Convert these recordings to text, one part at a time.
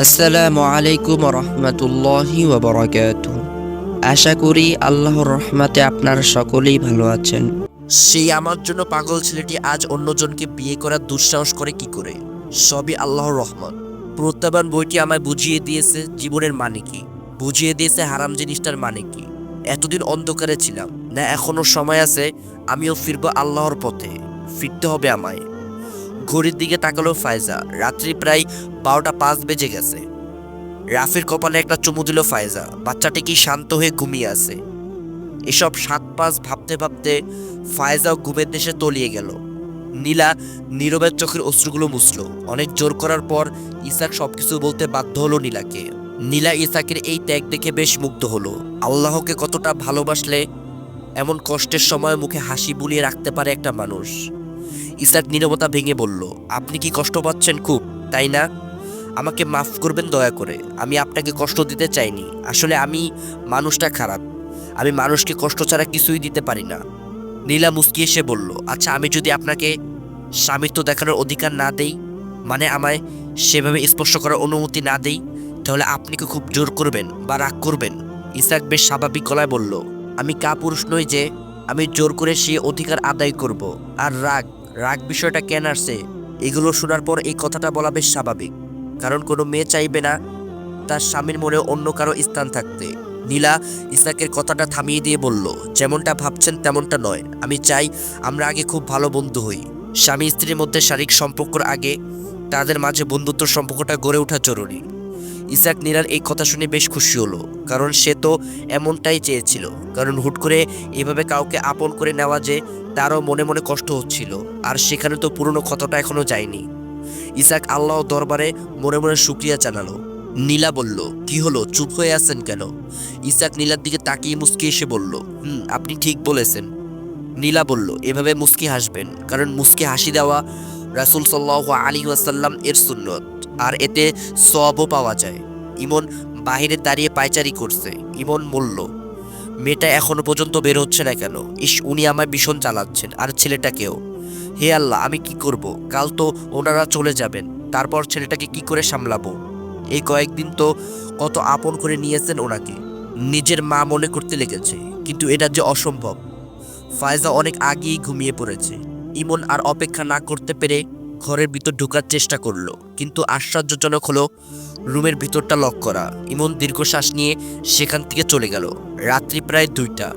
আসসালামু আলাইকুম রহমতুল্লাহি ওবরাকাত আশা করি আল্লাহর রহমাতে আপনারা সকলেই ভালো আছেন। সেই আমার জন্য পাগল ছেলেটি আজ অন্যজনকে বিয়ে করার দুঃসাহস করে কি করে? সবই আল্লাহর রহমত। প্রত্যাবান বইটি আমায় বুঝিয়ে দিয়েছে জীবনের মানে কি? বুঝিয়ে দিয়েছে হারাম জিনিসটার মানে কি? এতদিন অন্ধকারে ছিলাম, না এখনও সময় আছে, আমিও ফিরবো আল্লাহর পথে। ফিরতে হবে আমায়। ঘড়ির দিকে তাকালো ফায়জা রাত্রি প্রায় বারোটা পাঁচ বেজে গেছে। রাফির কপালে একটা চুমু দিল ফায়জা বাচ্চাটি কি শান্ত হয়ে ঘুমিয়ে আছে? এসব সাত পাঁচ ভাবতে ভাবতে ফায়জাও ঘুমের দেশে তলিয়ে গেল। নীলা নীরবের চোখের অশ্রুগুলো মুছল। অনেক জোর করার পর ইসাক সবকিছু বলতে বাধ্য হলো নীলাকে। নীলা ইসাকের এই ত্যাগ দেখে বেশ মুগ্ধ হলো। আল্লাহকে কতটা ভালোবাসলে এমন কষ্টের সময় মুখে হাসি বুলিয়ে রাখতে পারে একটা মানুষ। ইসাক নীরবতা ভেঙে বলল, আপনি কি কষ্ট পাচ্ছেন খুব, তাই না? আমাকে মাফ করবেন দয়া করে। আমি আপনাকে কষ্ট দিতে চাইনি। আসলে আমি মানুষটা খারাপ। আমি মানুষকে কষ্ট ছাড়া কিছুই দিতে পারি না। নীলা মুস্কি এসে বলল আচ্ছা আমি যদি আপনাকে স্বামিত্ব দেখানোর অধিকার না দেই মানে আমায় সেভাবে স্পর্শ করার অনুমতি না দেই, তাহলে আপনি কি খুব জোর করবেন বা রাগ করবেন? ইসাক বেশ স্বাভাবিক গলায় বলল, আমি কা পুরুষ নই যে, আমি জোর করে সে অধিকার আদায় করব, আর রাগ রাগ বিষয়টা কেন আসছে, এগুলো শোনার পর এই কথাটা বলা বেশ স্বাভাবিক। কারণ কোনো মেয়ে চাইবে না তার স্বামীর মনে অন্য কারও স্থান থাকতে। নীলা ইসাকের কথাটা থামিয়ে দিয়ে বলল, যেমনটা ভাবছেন তেমনটা নয়। আমি চাই আমরা আগে খুব ভালো বন্ধু হই। স্বামী স্ত্রীর মধ্যে শারীরিক সম্পর্কের আগে তাদের মাঝে বন্ধুত্ব সম্পর্কটা গড়ে ওঠা জরুরি। ইসাক নীলার এই কথা শুনে বেশ খুশি হলো, কারণ সে তো এমনটাই চেয়েছিল। কারণ হুট করে এভাবে কাউকে আপন করে নেওয়া যে তারও মনে মনে কষ্ট হচ্ছিল, আর সেখানে তো পুরনো ক্ষতটা এখনও যায়নি। ইসাক আল্লাহ দরবারে মনে মনে শুক্রিয়া জানালো। নীলা বলল, কি হলো? চুপ হয়ে আছেন কেন? ইসাক নীলার দিকে তাকিয়ে মুস্কি এসে বলল, হুম, আপনি ঠিক বলেছেন। নীলা বলল, এভাবে মুস্কি হাসবেন, কারণ মুস্কি হাসি দেওয়া রাসুল সাল্লাহ আলী ওয়াসাল্লাম এর সুন্নত। আর এতে সবও পাওয়া যায়। ইমন বাহিরে দাঁড়িয়ে পায়চারি করছে। ইমন মূল্য মেয়েটা এখনও পর্যন্ত বের হচ্ছে না কেন? ইস, উনি আমায় ভীষণ চালাচ্ছেন আর ছেলেটাকেও। হে আল্লাহ, আমি কি করব? কাল তো ওনারা চলে যাবেন। তারপর ছেলেটাকে কি করে সামলাবো? এই কয়েকদিন তো কত আপন করে নিয়েছেন ওনাকে। নিজের মা মনে করতে লেগেছে, কিন্তু এটা যে অসম্ভব। ফায়জা অনেক আগেই ঘুমিয়ে পড়েছে। ইমন আর অপেক্ষা না করতে পেরে ঘরের ভিতর ঢোকার চেষ্টা করল, কিন্তু আশ্চর্যজনক হলো, রুমের ভিতরটা লক করা। ইমন দীর্ঘশ্বাস নিয়ে সেখান থেকে চলে গেল। রাত্রি প্রায় দুইটা।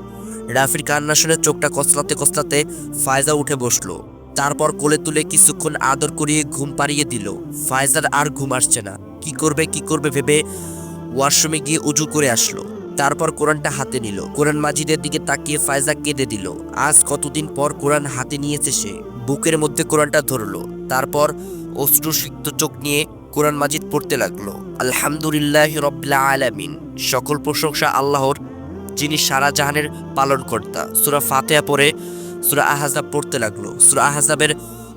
রাফির কান্না শুনে চোখটা কসলাতে কসলাতে ফায়জা উঠে বসল। তারপর কোলে তুলে কিছুক্ষণ আদর করিয়ে ঘুম পাড়িয়ে দিল। ফায়জার আর ঘুম আসছে না। কি করবে কি করবে ভেবে ওয়াশরুমে গিয়ে উজু করে আসলো। তারপর কোরআনটা হাতে নিল। কোরআন মাজিদের দিকে তাকিয়ে ফায়জা কেঁদে দিল। আজ কতদিন পর কোরআন হাতে নিয়েছে সে? বুকের মধ্যে কোরআনটা ধরলো। তারপর অশ্রুসিক্ত চোখ নিয়ে কোরআন মাজিদ পড়তে লাগল। আলহামদুলিল্লাহ রব্লা আলামিন। সকল প্রশংসা আল্লাহর, যিনি সারা জাহানের পালনকর্তা। সুরা ফাতেহা পরে সুরা আহাজাব পড়তে লাগল। সুরা আহাজাবের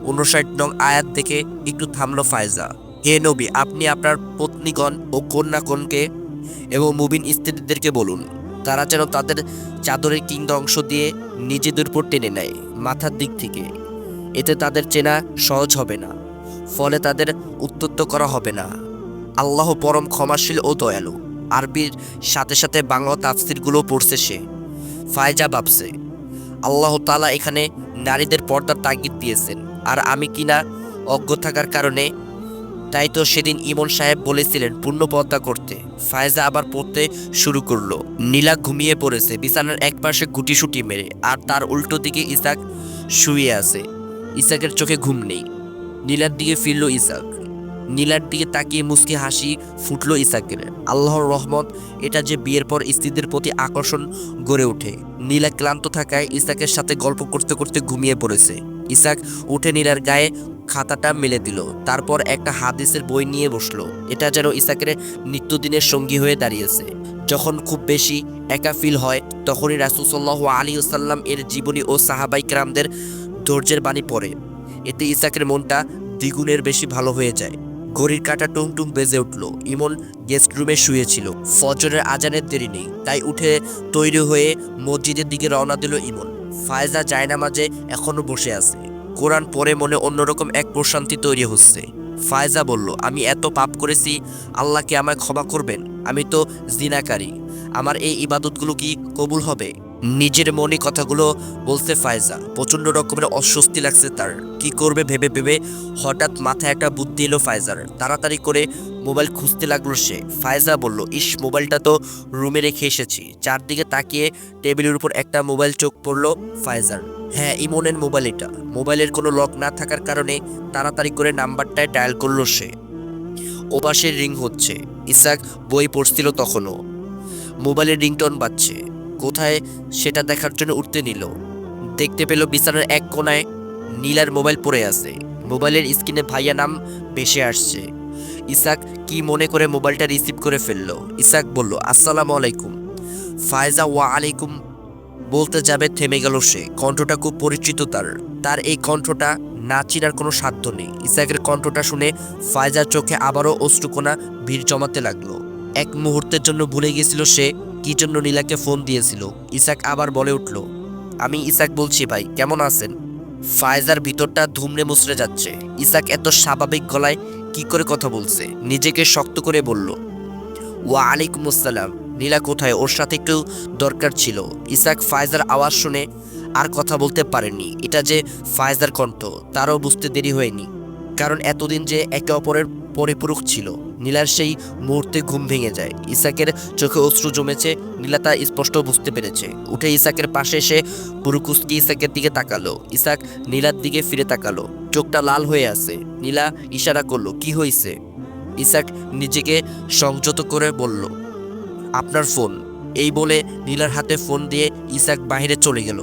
উনষাট নং আয়াত দেখে একটু থামলো ফায়জা। হে নবী, আপনি আপনার পত্নীগণ ও কন্যাগণকে এবং মুবিন স্ত্রীদেরকে বলুন, তারা যেন তাদের চাদরের কিংবা অংশ দিয়ে নিজেদের উপর টেনে নেয়, মাথার দিক থেকে। এতে তাদের চেনা সহজ হবে না, ফলে তাদের উত্তত্ত করা হবে না। আল্লাহ পরম ক্ষমাশীল ও দয়ালু, আরবির সাথে সাথে বাংলা তাফসিরগুলো পড়ছে সে, ফায়জা ভাবছে, আল্লাহ তালা এখানে নারীদের পর্দার তাগিদ দিয়েছেন, আর আমি কিনা অজ্ঞ থাকার কারণে? তাই তো সেদিন ইমন সাহেব বলেছিলেন, পূর্ণ পর্দা করতে। ফায়জা আবার পড়তে শুরু করল। নীলা ঘুমিয়ে পড়েছে, বিছানার এক পাশে গুটিসুটি মেরে, আর তার উল্টো দিকে ইসাক শুয়ে আছে। ইসাকের চোখে ঘুম নেই। নীলার দিকে ফিরল ইসাক। নীলার দিকে তাকিয়ে মুসকি হাসি ফুটলো ইসাকের। আল্লাহর রহমত, এটা যে বিয়ের পর স্ত্রীদের প্রতি আকর্ষণ গড়ে ওঠে। নীলা ক্লান্ত থাকায় ইসাকের সাথে গল্প করতে করতে ঘুমিয়ে পড়েছে। ইসাক উঠে নীলার গায়ে খাতাটা মেলে দিল। তারপর একটা হাদিসের বই নিয়ে বসল। এটা যেন ইসাকের নিত্যদিনের সঙ্গী হয়ে দাঁড়িয়েছে। যখন খুব বেশি একা ফিল হয়, তখনই রাসুসল্লাহ আলী সাল্লাম এর জীবনী ও সাহাবাই ক্রামদের ধৈর্যের বাণী পড়ে। এতে ইসাকের মনটা দ্বিগুণের বেশি ভালো হয়ে যায়। ঘড়ির কাঁটা টুমটুম বেজে উঠল। ইমন গেস্ট রুমে শুয়েছিল। ফজরের আজানের দেরি নেই, তাই উঠে তৈরি হয়ে মসজিদের দিকে রওনা দিল ইমন। ফায়জা জায়নামাজে এখনও বসে আছে। কোরআন পরে মনে অন্যরকম এক প্রশান্তি তৈরি হচ্ছে। ফায়জা বলল, আমি এত পাপ করেছি আল্লাহকে আমায় ক্ষমা করবেন? আমি তো জিনাকারী। আমার এই ইবাদতগুলো কি কবুল হবে? নিজের মনে কথাগুলো বলছে ফায়জা। প্রচণ্ড রকমের অস্বস্তি লাগছে তার। কি করবে ভেবে ভেবে হঠাৎ মাথায় একটা বুদ্ধি এলো ফায়জার। তাড়াতাড়ি করে মোবাইল খুঁজতে লাগল সে। ফায়জা বলল, ইস, মোবাইলটা তো রুমে রেখে এসেছি। চারদিকে তাকিয়ে টেবিলের উপর একটা মোবাইল চোখ পড়ল ফায়জার। হ্যাঁ ইমনের মোবাইল এটা। মোবাইলের কোনো লক না থাকার কারণে তাড়াতাড়ি করে নাম্বারটায় ডায়াল করল সে। ওপাশে রিং হচ্ছে। ইসাক বই পড়ছিল তখনও। মোবাইলের রিংটন বাজছে। কোথায় সেটা দেখার জন্য উঠতে নিল। দেখতে পেল বিছানার এক কোনায় নীলার মোবাইল পড়ে আছে। মোবাইলের স্ক্রিনে ভাইয়া নাম ভেসে আসছে। ইসাক কি মনে করে মোবাইলটা রিসিভ করে ফেলল? ইসাক বলল, আসসালামু আলাইকুম। ফায়জা, ওয়া আলাইকুম। বলতে যাবে থেমে গেল সে। কণ্ঠটা খুব পরিচিত তার। তার এই কণ্ঠটা না চিনার কোনো সাধ্য নেই। ইসাকের কণ্ঠটা শুনে ফায়জার চোখে আবারও অশ্রুকোনা ভিড় জমাতে লাগল। এক মুহূর্তের জন্য ভুলে গিয়েছিল সে কি জন্য নীলাকে ফোন দিয়েছিল? ইসাক আবার বলে উঠল, আমি ইসাক বলছি ভাই, কেমন আছেন? ফায়জার ভিতরটা ধুমড়ে মুচড়ে যাচ্ছে। ইসাক এত স্বাভাবিক গলায় কি করে কথা বলছে? নিজেকে শক্ত করে বলল ওয়া আলাইকুম আসসালাম। নীলা কোথায়? ওর সাথে একটু দরকার ছিল। ইসাক ফায়জার আওয়াজ শুনে আর কথা বলতে পারেনি এটা যে ফায়জার কণ্ঠ, তারও বুঝতে দেরি হয়নি, কারণ এতদিন যে একে অপরের পরিপূরক ছিল। নীলার সেই মুহূর্তে ঘুম ভেঙে যায়। ইসাকের চোখে অশ্রু জমেছে, নীলা তা স্পষ্ট বুঝতে পেরেছে। উঠে ইসাকের পাশে এসে পুরুকুসকি ইসাকের দিকে তাকালো। ইসাক নীলার দিকে ফিরে তাকালো। চোখটা লাল হয়ে আছে। নীলা ইশারা করল, কি হয়েছে ইসাক নিজেকে সংযত করে বলল, আপনার ফোন। এই বলে নীলার হাতে ফোন দিয়ে ইসাক বাইরে চলে গেল।